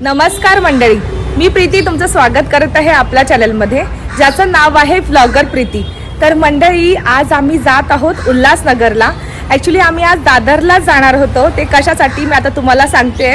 नमस्कार मंडळी. मी प्रीती तुमचं स्वागत करत आहे आपल्या चॅनलमध्ये ज्याचं नाव आहे व्लॉगर प्रीती. तर मंडळी आज आम्ही जात आहोत उल्हासनगरला. ॲक्च्युली आम्ही आज दादरला जाणार होतो. ते कशासाठी मी आता तुम्हाला सांगते.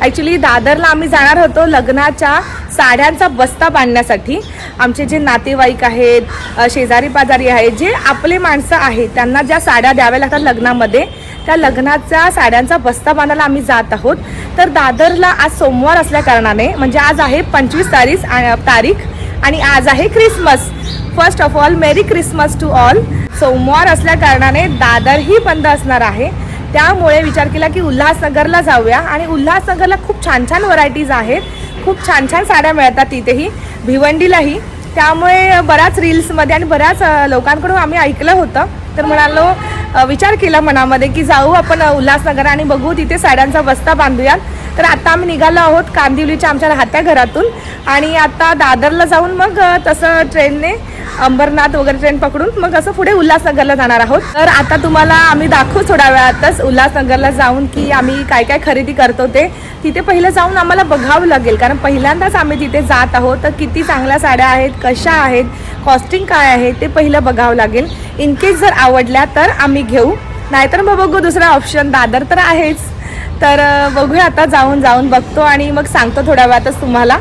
ॲक्च्युली दादरला आम्ही जाणार होतो लग्नाच्या साड्यांचा बस्ता बांधण्यासाठी. आमचे जे नातेवाईक आहेत शेजारी पाजारी आहेत जे आपले माणसं आहेत त्यांना ज्या साड्या द्याव्या लागतात लग्नामध्ये त्या लग्नाच्या साड्यांचा बस्ता बांधायला आम्ही जात आहोत. तर दादरला आज सोमवार असल्या कारणाने म्हणजे आज आहे पंचवीस तारीख तारीख आणि आज आहे Christmas first of all merry Christmas to all सोमवार असल्या कारणाने दादरही बंद असणार आहे. त्यामुळे विचार केला की उल्हासनगरला जाऊया. आणि उल्हासनगरला खूप छान छान व्हरायटीज आहेत. खूप छान छान साड्या मिळतात तिथेही भिवंडीलाही. त्यामुळे बऱ्याच रील्समध्ये आणि बऱ्याच लोकांकडून आम्ही ऐकलं होतं. तर म्हणालो विचार केला मनामध्ये की जाऊ आपण उल्हासनगर आणि बघू तिथे साड्यांचा बस्ता बांधूयात. तर आता आम्ही निघालो आहोत कांदिवलीच्या आमच्या राहत्या घरातून. आणि आता दादरला जाऊन मग तसं ट्रेनने अंबरनाथ वगैरे ट्रेन पकडून मग असं पुढे उल्हासनगरला जाणार आहोत. तर आता तुम्हाला आम्ही दाखवू थोड्या वेळातच उल्हासनगरला जाऊन की आम्ही काय काय खरेदी करतो ते. तिथे पहिलं जाऊन आम्हाला बघावं लागेल कारण पहिल्यांदाच आम्ही तिथे जात आहोत. तर किती चांगल्या साड्या आहेत कशा आहेत कॉस्टिंग काय आहे ते पहिलं बघावं लागेल. इन केस जर आवडल्या तर आम्ही घेऊ. नाहीतर मग बघू दुसरा ऑप्शन दादर तर आहेच. तर बघूया आता जाऊन जाऊन बघतो आणि मग सांगतो थोड्या वेळातच तुम्हाला.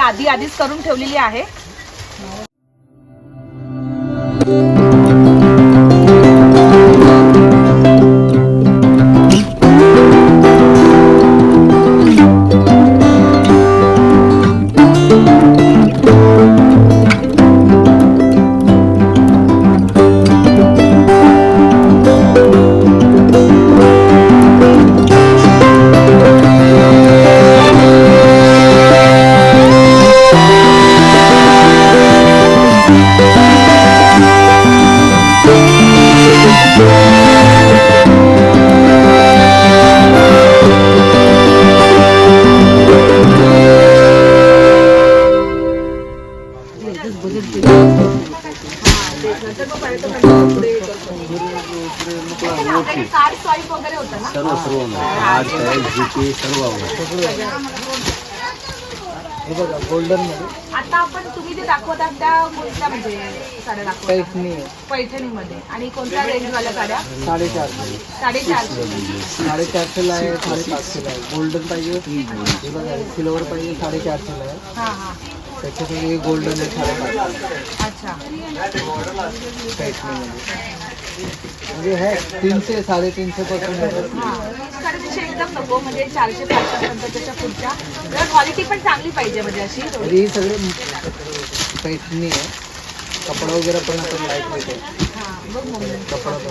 यादी आधी आधीच करून ठेवलेली आहे. कोणत्या म्हणजे साड्या दाखवतात पैठणी. पैठणीमध्ये. आणि कोणत्या रेंजवाल्या साड्या? साडेचारशे. साडेचारशे. साडेचारशेला आहे साडेपाचशेला आहे. गोल्डन पाहिजे हे बघा सिल्वर पाहिजे साडेचारशेला आहे. हां हां. त्याच्यामध्ये गोल्डन आहे साडेपाचशे अच्छा. पैठणीमध्ये म्हणजे हे तीनशे साडेतीनशे पासून येतात. हां साडेतीनशे एकदम नको म्हणजे चारशे पाचशेपर्यंत त्याच्या पुढच्या. जरा क्वालिटी पण चांगली पाहिजे म्हणजे अशी थोडी हे सगळे पैठणी आहे. कपडा वगैरे पण आपण लाइट आहे. हां मम्मी कपडा पण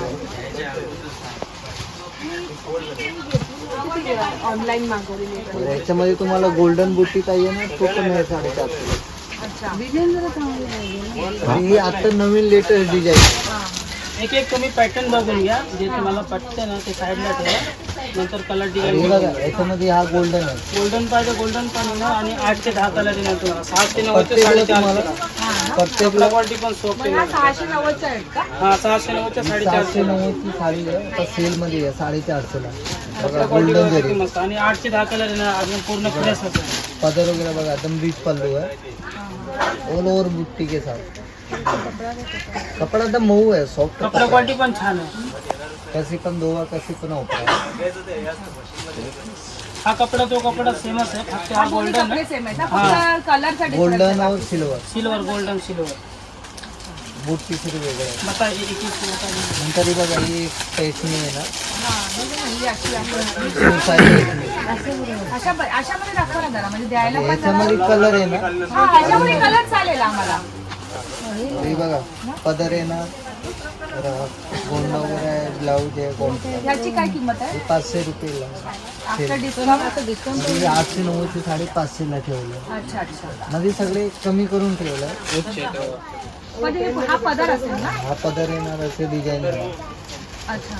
ऑनलाईन मागवलेली तर याच्यामध्ये तुम्हाला गोल्डन बुट्टी पाहिजे ना तो पण आहे आणि ही. आता नवीन लेटेस्ट डिझाईन एक एक तुम्ही पॅटर्न बघून घ्या जे तुम्हाला पटते ना ते साईडला ठेवा. नंतर कलर डिझाईन याच्यामध्ये हा गोल्डन आहे. गोल्डन पाहिजे गोल्डन पण येणार आणि आठ ते दहा कलर येणार तुम्हाला सात ते नऊ ते प्रत्येकला साडेचार तुम्हाला क्वालिटी पण सोप सहाशे का? हा सहाशे ते सातशे साडेचारशे. नव्वदची साडी आहे आता सेलमध्ये आहे साडेचारशेला. बघा गोल्डन जरी मस्त. आणि आठ ते दहा कलर येणार अजून पूर्ण फ्रेश असेल पदर वगैरह बघा एकदम रिच पल्लू है ऑल ओवर बुट्टी के साथ कपड़ा एकदम मऊ है सॉफ्ट कपडा क्वालिटी पण छान आहे. कशी पण धोवा कशी पण हा कपडा तो कपडा सेमच आहे फक्त हा हा गोल्डन कपडे आहे. सेम आहेत ना फक्त कलरचा गोल्डन और सिल्वर सिल्वर गोल्डन सिल्वर वेगळं आहे. बता एक एक बता नंतर ही बघा ही आहे ना. अशामध्ये दाखवा ना जरा म्हणजे द्यायला पण जरा- याच्यामध्ये कलर आहे ना. हा ह्याच्यामध्ये कलर चालेल आम्हाला. हे बघा पदर आहे ना. गोंडा वगैरे आहे. ब्लाऊज आहे कोणतं ह्याची काय किंमत आहे? पाचशे म्हणजे आठशे नव्वदची साडी पाचशेला ठेवलं. अच्छा अच्छा. मध्ये सगळे कमी करून ठेवलं. हे- हा पदर असेल ना? हा पदर येणार असे डिझाईन आहे अच्छा.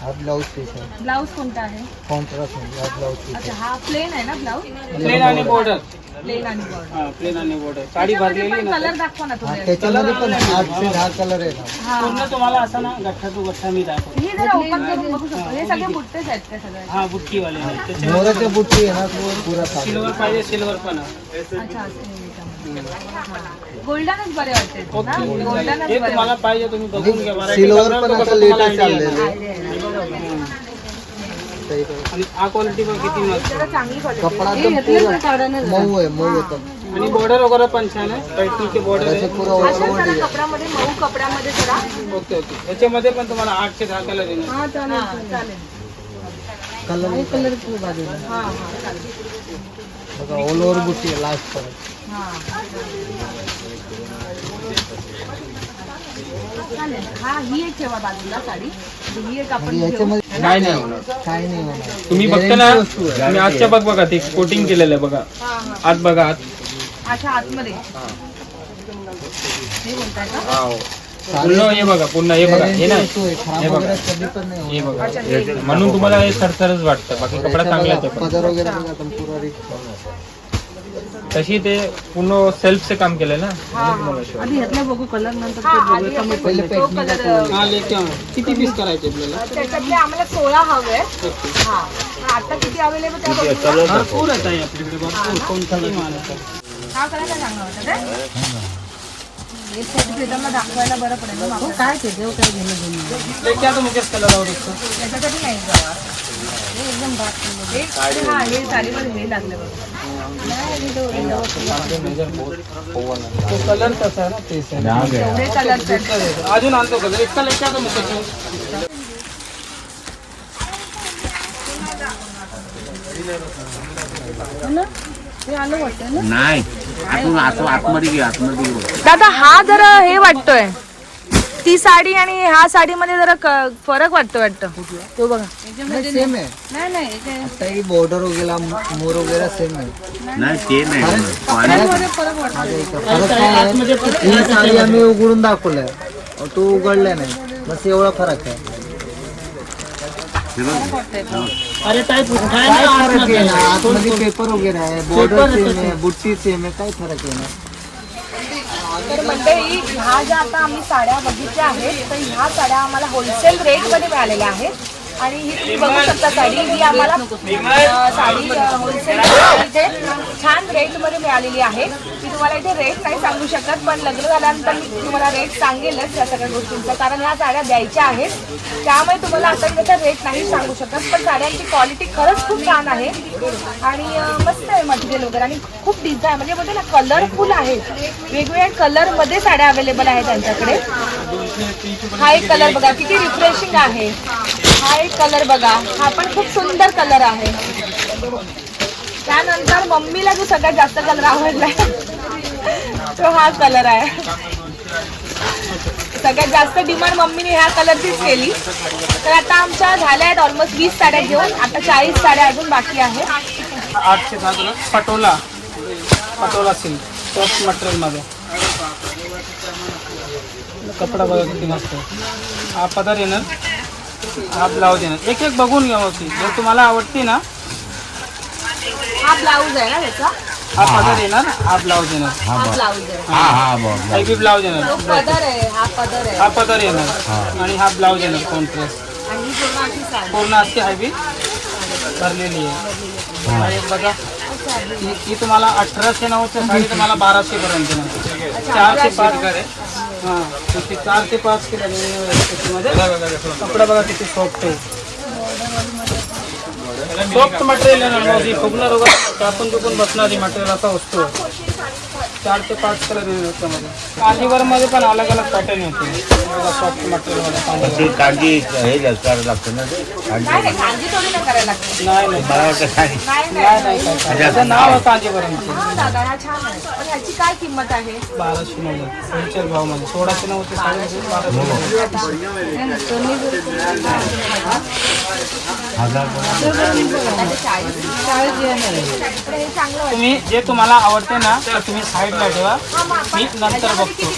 हा ब्लाऊज पीस आहे ब्लाऊज कोणता आहे? कॉन्ट्रास्ट म्हणजे हा ब्लाऊज पीस अच्छा हा। प्लेन आहे ना ब्लाऊज प्लेन आणि बॉर्डर प्लेन आणि बॉर्डर प्लेन आणि बॉर्डर साडी भरलेली ना कलर दाखवा ना तुम्ही. त्याच्यामध्ये पण आठ ते दहा कलर आहे ना. पूर्ण तुम्हाला असं ना गठ्ठा टू गठ्ठा मी दाखवतो. हे जरा ओपन करून बघू शकतो. हे सगळे बुट्टेच आहेत का सगळे? हा बुट्टीवाले त्याचे मोराच्या बुट्टी आहे ना तो पुरा सिल्वर पाहिजे सिल्वर पण. अच्छा गोल्डनच बरे वाटते ना? गोल्डनच बरे तुम्हाला पाहिजे तुम्ही बघून घ्या. सिल्वर पण तो आता लेटेस्ट चाललेलं येईल. आणि हा क्वालिटी पण किती मस्त. जरा चांगली क्वालिटी कपडा तर पुरा मऊ आहे मऊ येतं आणि बॉर्डर वगैरे पण छान आहे. पैठणीचे बॉर्डर त्याचे आहे. पुरा अशा ओव्हर जरा कपड्यामध्ये मऊ कपड्यामध्ये जरा. Okay okay. याच्यामध्ये पण तुम्हाला आठ ते दहा कलर येणार हा चालेल. कलर कलर हा हा. चालेल बघा ऑल ओव्हर बुट्टी आहे लास्ट पर्यंत हा. चालेल. हा ही एक ठेवा बाजूला साडी. ही एक आपण घेऊ. याच्यामध्ये काय नाही. होणार काय नाही होणार. तुम्ही बघता ना Guarantee वस्तू आहे. तुम्ही आजच्या बघ बघा ते कोटिंग केलेलं आहे बघा. हा हा. आत बघा आत. अच्छा आतमध्ये. हे. बोलताय का? पूर्ण हे. बघा पुन्हा हे बघा. हे Guarantee ना वस्तू आहे. खराब हे बघा. वगैरे कधी पण नाही हे होणार. बघा. अच्छा हे म्हणून तुम्हाला हे सरसरच वाटतं. बाकी कपडा याच्या चांगला बघा, आहे पण. पदर वगैरे बघा तशी ते पूर्ण सेल्फचे काम केलंय ना. हा आधी आपण पहिले तो कलर हा लेके आणा. किती पीस करायचे आपल्याला? त्याच्यातले आम्हाला सोळा हवे. आहेत हा. हा, आता किती अवेलेबल त्या बघूया. भरपूर आहे ताई आपल्याकडे भरपूर कोणताही माल आहे हा कलर काय चांगला होता ते. हे सेट प्रीतमला दाखवायला बरं पडेल ना मागं. काय ते? देव काय घेणं लेके आता मुकेश कलर आवडत त्याच्यासाठी नाही जावा हे हा हे साडीवर हे बघा तो कलर कसा आहे ना तेच आहे एवढे कलर अजून आणतो कलर इतका लेके आता मुकेश नाही आतून आत आतमध्ये घे आतमध्ये घे. दादा हा जरा हे वाटतोय. ती साडी आणि ह्या साडीमध्ये जरा क- फरक वाटतो वाटतं. तो बघा. सेम आहे. नाही नाही आता ही बॉर्डर वगैरे मोर वगैरे सेम आहे. नाही ते नाही फरक काय आहे? ही साडी आम्ही उघडून दाखवलंय. अहो, तो उघडलाय नाही. बस एवढा फरक आहे. अरे ताई काय काय फरक आहे? ना आतमध्ये पेपर वगैरे आहे. बॉर्डर सेम आहे बुट्टी सेम आहे. काय फरक आहे ना? तर मंडळी ह्या ज्या आता आम्ही साड्या बघितल्या आहेत तर ह्या साड्या आम्हाला होलसेल रेटमध्ये मिळालेल्या आहेत. आणि ही तुम्ही बघू शकता साडी. ही आम्हाला साडी होलसेल इथे छान रेटमध्ये मिळालेली आहे. मी तुम्हाला इथे रेट नाही सांगू शकत पण लग्न झाल्यानंतर मी तुम्हाला रेट सांगेलच या सगळ्या गोष्टींचा. कारण ह्या साड्या द्यायच्या आहेत. त्यामुळे तुम्हाला आता त्याचा रेट नाही सांगू शकत पण साड्यांची क्वालिटी खरंच खूप छान आहे. आणि मस्त आहे मटेरियल वगैरे. आणि खूप डिझाईन म्हणजे बोलतो ना कलरफुल आहेत वेगवेगळ्या कलरमध्ये साड्या अवेलेबल आहेत त्यांच्याकडे. हा एक कलर बघा किती रिफ्रेशिंग आहे. हा एक कलर बघा. हा पण खूप सुंदर कलर आहे. त्यानंतर मम्मीला जो सगळ्यात जास्त कलर आवडलाय तो हा कलर आहे. सगळ्यात जास्त डिमांड मम्मीने ह्या कलरचीच केली. तर आता आमच्या झाल्या आहेत ऑलमोस्ट वीस साड्या घेऊन आता चाळीस साड्या अजून बाकी आहेत. आठशे दहा पटोला. पटोला सिल्क सॉफ्ट मटेरियलमध्ये कपडा बघा किती मस्त. हा पदर येणार. हा ब्लाऊज येणार एक एक बघून घ्या मग ती. जर तुम्हाला आवडती ना. हा ब्लाऊज आहे ना त्याचा. हा पदर येणार हा ब्लाऊज येणार हा ब्लाऊज आहे हा हा बघ काही बी ब्लाऊज तो येणार पदर आहे हा पदर आहे. हा पदर येणार. आणि हा ब्लाऊज येणार कॉन्ट्रेस्ट आणि ही पूर्ण अशी साडी. पूर्ण अशी भरलेली आहे. हा. एक बघा. ही ही तुम्हाला अठराशे नव्वदची साडी तुम्हाला बाराशे पर्यंत येणार. चार ते पाच हां तर ते चार ते पाच किलो त्याच्यामध्ये कपडा बघा किती सॉफ्ट आहे. सॉफ्ट मटेरियल आहे ना जी फुगणार वगैरे कापून चुकून बसणारी मटेरियल असा वस्तू आहे. चार ते पाच कलर येईल त्याच्यामध्ये कांजीवरमध्ये पण अलग अलग पॅटर्न येते. सॉफ्ट कांजीवर ती काळजी हे करावं लागतं ना ते? काळजी नाही नाही काळजी थोडी ना करायला लागते. नाही नाही. मला वाटतं काय नाही नाही. नाही नाही काय काय. त्याचं नाव आहे कांजीवरमचं. हा दादा हा छान आहे. पण ह्याची काय किंमत आहे? बाराशे नव्वद. भावमध्ये. सोळाशे असेल, बाराशे नव्वद हे. वाटतं तुम्ही जे तुम्हाला आवडते ना तर तुम्ही साईडला ठेवा. मी नंतर बघतो.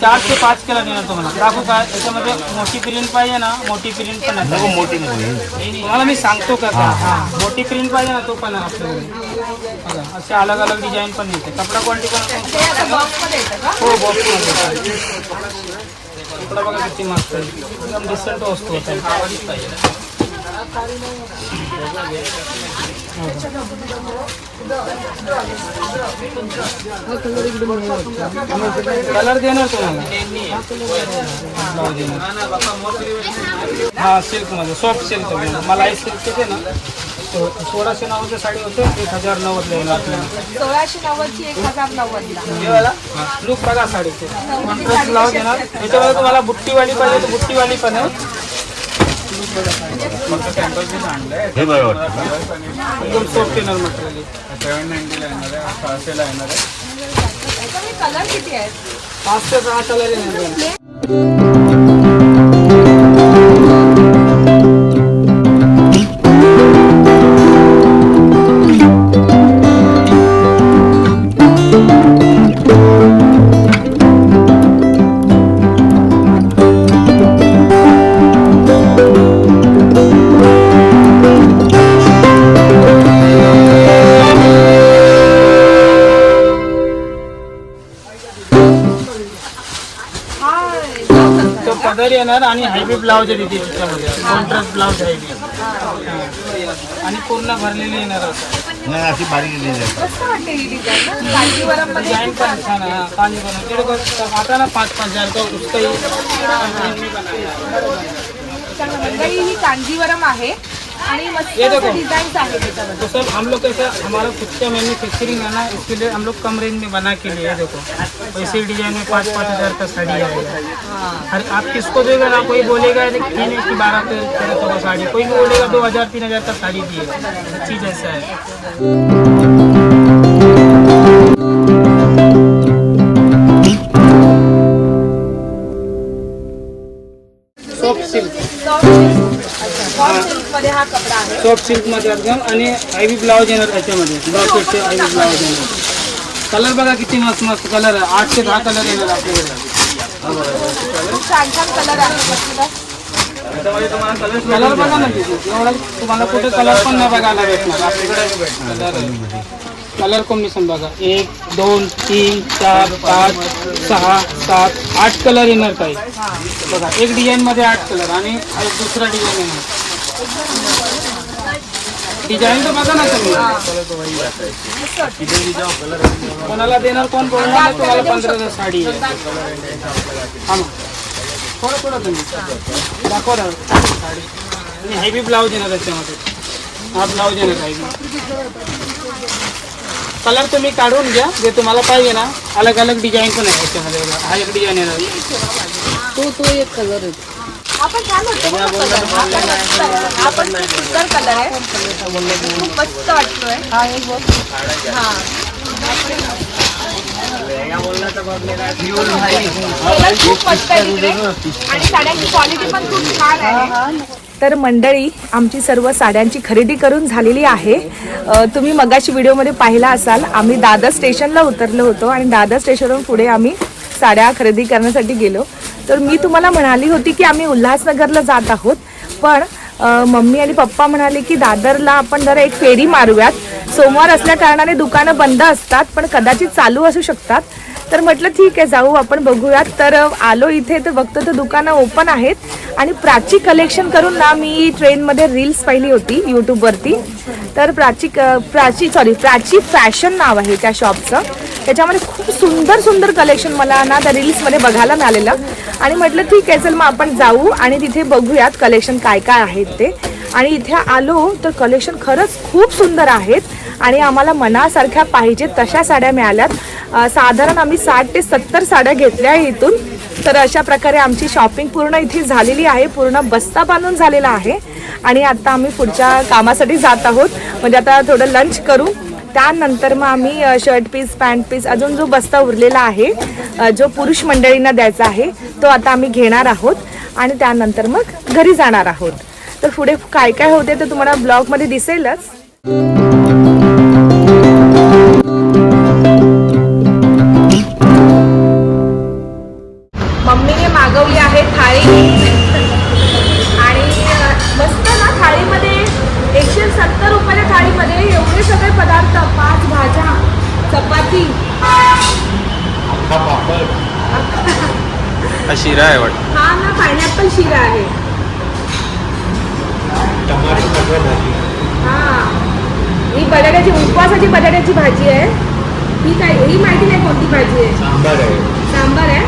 चार ते पाच किलो देणार तुम्हाला. दाखवू काय त्याच्यामध्ये मोठी प्रिंट पाहिजे ना मोठी प्रिंट पण मोठी तुम्हाला मी सांगतो का? हा मोठी प्रिंट पाहिजे ना तो पण आहे आपल्याकडे. असे अलग अलग डिझाईन पण येते. कपडा क्वालिटी पण का? हो बॉक्समध्ये कपडा बघा किती मस्त आहे. एकदम डिसेंट वस्तू होता कलर देणार तुम्हाला? ब्लाऊज देणार. हा सिल्कमध्ये. सॉफ्ट सिल्क मला सिल्क येते ना? सोळाशे नव्वदची साडी होते एक हजार नव्वदला येणार आपल्याला सोळाशे नव्वदची एक हजार नव्वदला. लुक बघा साडीचे. कॉन्ट्रास्ट ब्लाऊज येणार याच्यामध्ये तुम्हाला बुट्टीवाली पाहिजे तर बुट्टीवाली पण आहे. हे एकदम सॉफ्ट येणार मटेरियल याच्यामध्ये कलर किती आहेत? पाच ते सहा कलर येणार तो पदर येणार आणि हायबी ब्लाऊज आहे तिथे त्याच्यामध्ये कॉन्ट्रास्ट ब्लाऊज हायबी आणि पूर्ण भरलेली येणार असं नाही अशी बारीक डिझाईन मस्त वाटते ही डिझाईन कांजीवरममध्ये डिझाईन पण छान आहे. हा, आता ना पाच पाच हजार का उसकाही चांगलं. मंडळी ही कांजीवरम आहे. ये देखो. तो सर हम लोग कैसा हमारा खुद का मैन्युफैक्चरिंग है ना इसके लिए हम लोग कम रेंज में बना के लिए देखो। वैसे डिज़ाइन में पाँच पाँच हज़ार का साड़ी आएगा। हर आप किसको देगा ना कोई बोलेगा नहीं कि बारह तेरह सौ का साड़ी। कोई भी बोलेगा दो हज़ार तीन हज़ार का साड़ी दिए। चीज़ ऐसा है। सॉफ्ट सिल्क सॉफ्ट सिल्क मध्ये हा कपडा आहे सॉफ्ट एकदम आणि आयवी ब्लाऊज येणार त्याच्यामध्ये. ब्लाऊजचे आयवी ब्लाऊज येणार. कलर बघा किती मस्त मस्त कलर आहे. आठ ते दहा कलर येणार आपल्याकडे. खूप छान छान कलर आहे कलर बघा ना. तिथे एवढा तुम्हाला कुठे कलर पण नाही बघायला भेटणार. आपल्याकडे कलर कलर कॉम्बिनेशन बघा. एक दोन तीन चार पाच सहा सात आठ कलर येणार काही बघा एक डिझाईन मध्ये आठ कलर आणि दुसरा डिझाईन येणार. डिझाईन तर बघा ना तुम्ही. कोणाला देणार कोण बोलणार तुम्हाला पंधरा साडी आहे. हा मग. थोडं थोडं तुम्ही. दाखवा साडी आणि हेवी ब्लाऊज येणार त्याच्यामध्ये. हा ब्लाऊज येणार हेवी कलर तुम्ही काढून घ्या जे तुम्हाला पाहिजे ना अलग अलग डिझाईन पण आहे त्याच्यामध्ये बघा. हा एक डिझाईन येणार तो तो एक कलर आहे. हा पण छान होतो बघा कलर. हा पण मस्त आहे. हा पण खूप सुंदर कलर आहे. खूप मस्त वाटतोय. हा एक बघ हा. कलर खूप मस्त आहे तिकडे. आणि साड्यांची क्वालिटी पण खूप छान आहे. तर मंडळी आमची सर्व साड्यांची खरेदी करून झालेली आहे. तुम्ही मगाशी व्हिडिओमध्ये पाहिला असाल आम्ही दादर स्टेशनला उतरलो होतो आणि दादर स्टेशनवरून पुढे आम्ही साड्या खरेदी करण्यासाठी गेलो. तर मी तुम्हाला म्हणाली होती की आम्ही उल्हासनगरला जात आहोत पण मम्मी आणि पप्पा म्हणाले की दादरला आपण जरा एक फेरी मारूयात. सोमवार असल्या कारणाने दुकानं बंद असतात पण कदाचित चालू असू शकतात. तर म्हटलं ठीक आहे जाऊ आपण बघूयात. तर आलो इथे तर बघतो तर दुकानं ओपन आहेत. आणि प्राची कलेक्शन करून ना मी ट्रेनमध्ये रील्स पाहिली होती यूट्यूबवरती. तर प्राची प्राची सॉरी प्राची फॅशन नाव आहे त्या शॉपचं. त्याच्यामध्ये खूप सुंदर सुंदर कलेक्शन मला ना त्या रील्समध्ये बघायला मिळालेलं. आणि म्हटलं ठीक आहे चल मग आपण जाऊ आणि तिथे बघूयात कलेक्शन काय काय आहेत ते. आणि इथे आलो तर कलेक्शन खरंच खूप सुंदर आहेत आणि आम्हाला मनासारख्या पाहिजेत तशा साड्या मिळाल्यात. साधारण आम्ही साठ ते सत्तर साड्या घेतल्या इथून. तर अशा प्रकारे आमची शॉपिंग पूर्ण इथे झालेली आहे पूर्ण बस्ता बांधून झालेला आहे. आणि आता आम्ही पुढच्या कामासाठी जात आहोत. म्हणजे आता थोडं लंच करू. त्यानंतर मग आम्ही शर्ट पीस पॅन्ट पीस अजून जो बस्ता उरलेला आहे जो पुरुष मंडळींना द्यायचा आहे तो आता आम्ही घेणार आहोत. आणि त्यानंतर मग घरी जाणार आहोत. तर पुढे काय काय होते ते तुम्हाला ब्लॉगमध्ये दिसेलच. मम्मीने मागवली आहे थाळी. आणि मस्त ना थाळीमध्ये एकशे सत्तर रुपयाच्या थाळीमध्ये एवढे सगळे पदार्थ पाच भाज्या चपाती. शिरा आहे वाटतं. हा ना पायनॅपल शिरा आहे. बटाट्याची उपवासाची बटाट्याची भाजी आहे. ही काय ही माहिती नाही कोणती भाजी आहे. सांबार आहे. सांबार आहे?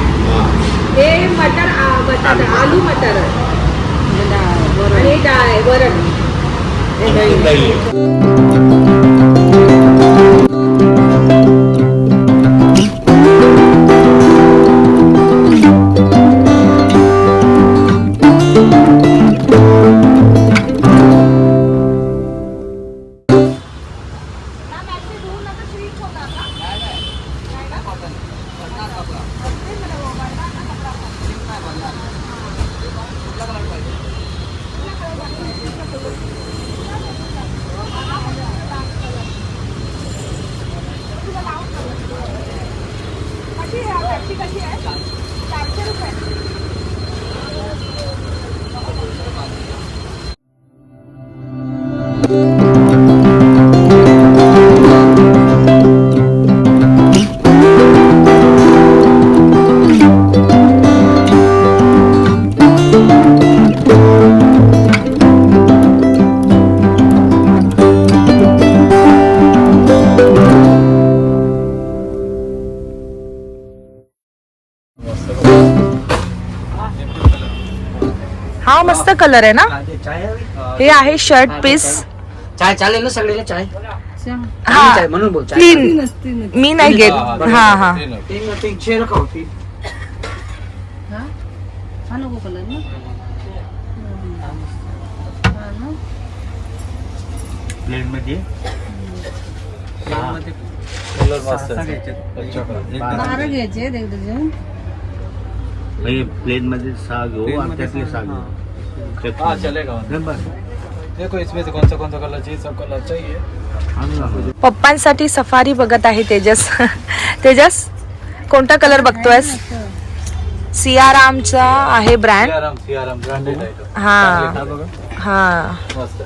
हे. मटर बटाटा आलू. मटर आहे. आणि हे डाळ आहे. वरण कलर आहे ना? हे आहे शर्ट पीस चाय. चालेल ना सगळ्याला चाय? हा. चाय म्हणून बोल चाय तीन. मी नाही घेत. हा हा तीन तीन छे रखो तीन प्लेटमध्ये? कलर मस्त. बारा घ्यायचे एक डझन प्लेटमध्ये सहा घेऊ आणि त्यातले सहा घेऊ. हाँ चलेगा। बस देखो इसमें से कौन सा कौन सा कलर चाहिए सब कलर चाहिए। आणू ना. पप्पांसाठी सफारी बघत आहे तेजस. तेजस कोणता कलर बघतोयस? सियारामचा आहे ब्रँड सियाराम सियाराम ब्रांडेड आहे हा. हा हा. मस्त.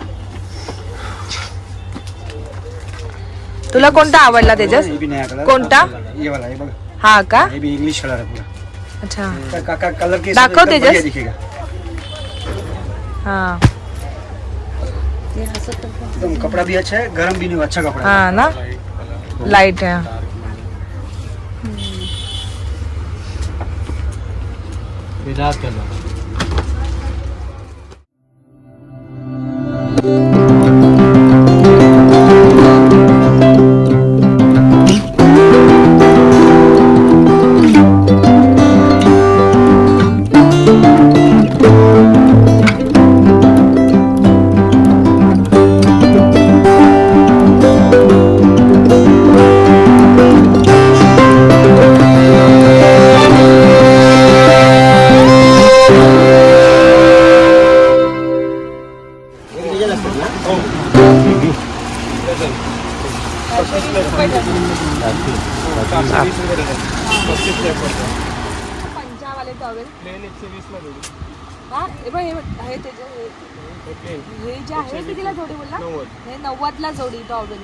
तुला कोणता आवडला तेजस? कोणता? ये वाला ये बघा. हा का? इंग्लिश कलर पूरा. अच्छा. दाखव तेजस. बढ़िया दिखेगा हा एकदम कपड़ा भी अच्छा है गर्म भी नहीं हुआ, अच्छा कपड़ा है हा ना लाइट आहे विदाउट कलर चारशे जे आहे कितीला जोडी बोलला? हे नव्वदला जोडी टॉवेल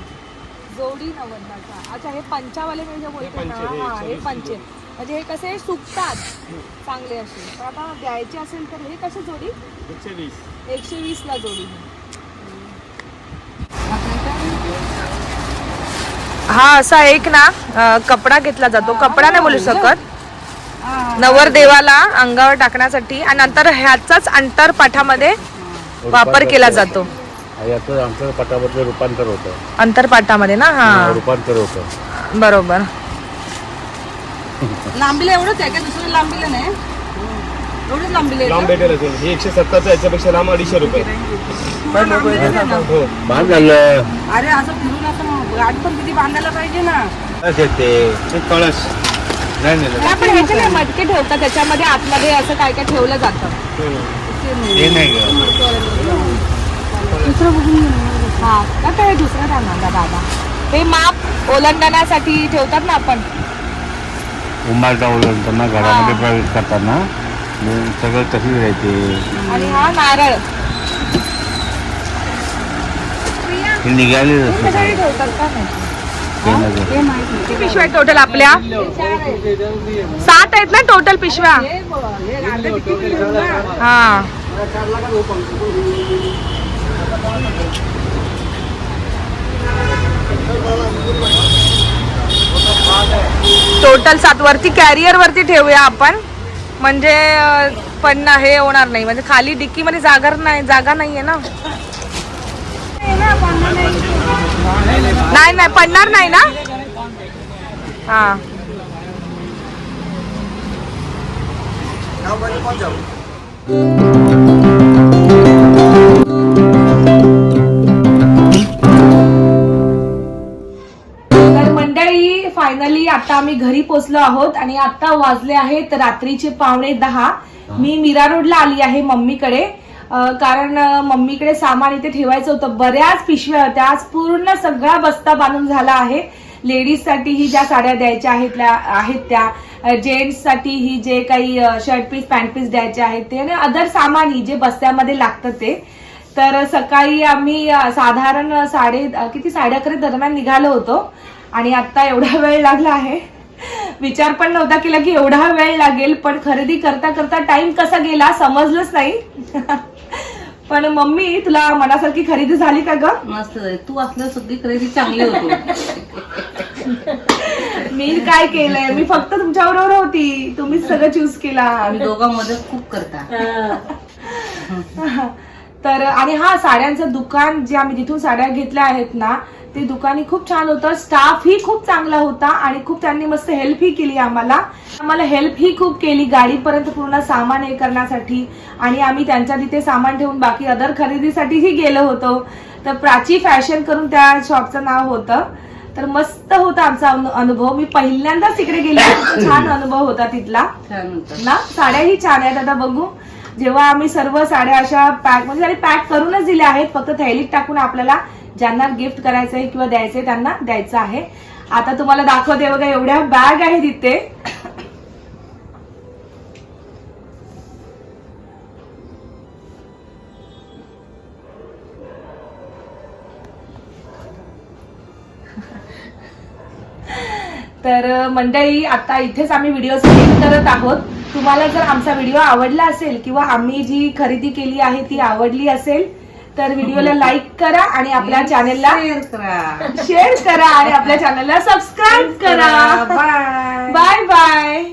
जोडी नव्वदला अच्छा. अच्छा हे पंचावाले मी जे बोलते ना? हे हा हे 120 पंचे. म्हणजे हे कसे सुकतात? चांगले असे. तर आता द्यायचे असेल तर हे कसे जोडी? एकशे वीस. एकशे वीसला जोडी. हा असा एक ना कपडा घेतला जातो. कपडा नाही बोलू शकत. नवर देवाला अंगावर टाकण्यासाठी. आणि नंतर ह्याचाच अंतरपाठामध्ये वापर केला जातो. याचं आमचं पटामध्ये रूपांतर होतं. अंतरपाठामध्ये ना? हा. रूपांतर होतं. बरोबर. लांबीला एवढंच आहे का? दुसरं लांबीला नाही? एवढंच लांबीला आहे लांब भेटेल असेल. हे एकशे सत्तरचं याच्यापेक्षा लांब अडीचशे रुपये. हो. झालं? अरे असं फिरून असं मग गाडी पण किती बांधायला पाहिजे ना? येते. कळश नाही नाही नाही, पण ह्याचे नाही मटके ठेवतात. त्याच्यामध्ये आतमध्ये असं काय काय ठेवलं जातं. ते नाही गं. हा का काय दुसरं राहणार दादा? हे माप ओलांडण्यासाठी ठेवतात ना आपण. उंबारटा ओलांडताना घरामध्ये प्रवेश करताना मग सगळं तशीच राहते. आणि हा नारळ. हे निघाले कशासाठी ठेवतात का माहिती? किती पिशव्या आहेत टोटल आपल्या? सात आहेत ना टोटल पिशव्या. हा टोटल सात वरती कॅरियर वरती ठेवूया आपण. म्हणजे पण हे होणार नाही. म्हणजे खाली डिक्की मध्ये जागा नाही जागा नाहीये ना. नाही नाही पडणार नाही ना? हा. तर आता आम्ही घरी पोचलो आहोत आणि आता वाजले आहेत रात्रीचे पावणे दहा. मी मीरा रोडला आली आहे मम्मीकडे. कारण मम्मीकडे सामान इथे ठेवायचं होतं. बऱ्याच पिशव्या होत्या. आज पूर्ण सगळा बस्ता बांधून झाला आहे. लेडीजसाठी ही ज्या साड्या द्यायच्या आहेत त्या- आहेत त्या. जेंट्ससाठी ही जे काही शर्ट पीस पॅन्ट पीस द्यायचे आहेत ते आणि अदर सामान ही जे बस्त्यामध्ये लागतं ते. तर सकाळी आम्ही साधारण साडे किती साडे अकरा दरम्यान निघालो होतो. आणि आता एवढा वेळ लागला आहे. विचार पण नव्हता केला की एवढा वेळ लागेल पण खरेदी करता करता टाइम कसा गेला समजलंच नाही. पण मम्मी तुला मनासारखी खरेदी झाली का ग? मस्त तू असल्यावर सगळी खरेदी चांगली होती. मी काय केलंय? मी फक्त तुमच्याबरोबर होती. तुम्हीच सगळं चूज केला. आम्ही दोघं मदत खूप करता. तर आणि हा साड्यांचं दुकान जे आम्ही जिथून साड्या घेतल्या आहेत ना ते दुकानही खूप छान होतं. स्टाफ ही खूप चांगला होता आणि खूप त्यांनी मस्त हेल्प ही केली आम्हाला. आम्हाला हेल्प ही खूप केली गाडीपर्यंत पूर्ण सामान हे करण्यासाठी आणि आम्ही त्यांच्या तिथे सामान ठेवून बाकी अदर खरेदीसाठीही गेलो होतो. तर प्राची फॅशन करून त्या शॉपचं नाव होतं. तर मस्त होता आमचा अनु- अनुभव. मी पहिल्यांदाच तिकडे गेले. छान अनुभव होता तिथला. ना साड्याही छान आहेत आता बघू. जेव्हा आम्ही सर्व साड्या अशा पॅक म्हणजे पॅक करूनच दिल्या आहेत. फक्त थैलीत टाकून आपल्याला ज्यांना गिफ्ट करायचं आहे किंवा द्यायचंय त्यांना द्यायचं आहे. आता तुम्हाला दाखवते बघा एवढ्या बॅग आहेत इथे. तर मंडळी आता इथेच आम्ही व्हिडिओ सेंड करत आहोत. तुम्हाला जर आमचा व्हिडिओ आवडला असेल किंवा आम्ही जी खरेदी केली आहे ती आवडली असेल तर व्हिडिओला लाईक करा आणि आपल्या चॅनेलला शेअर करा. शेअर करा आणि आपल्या चॅनलला सबस्क्राईब करा. Bye bye bye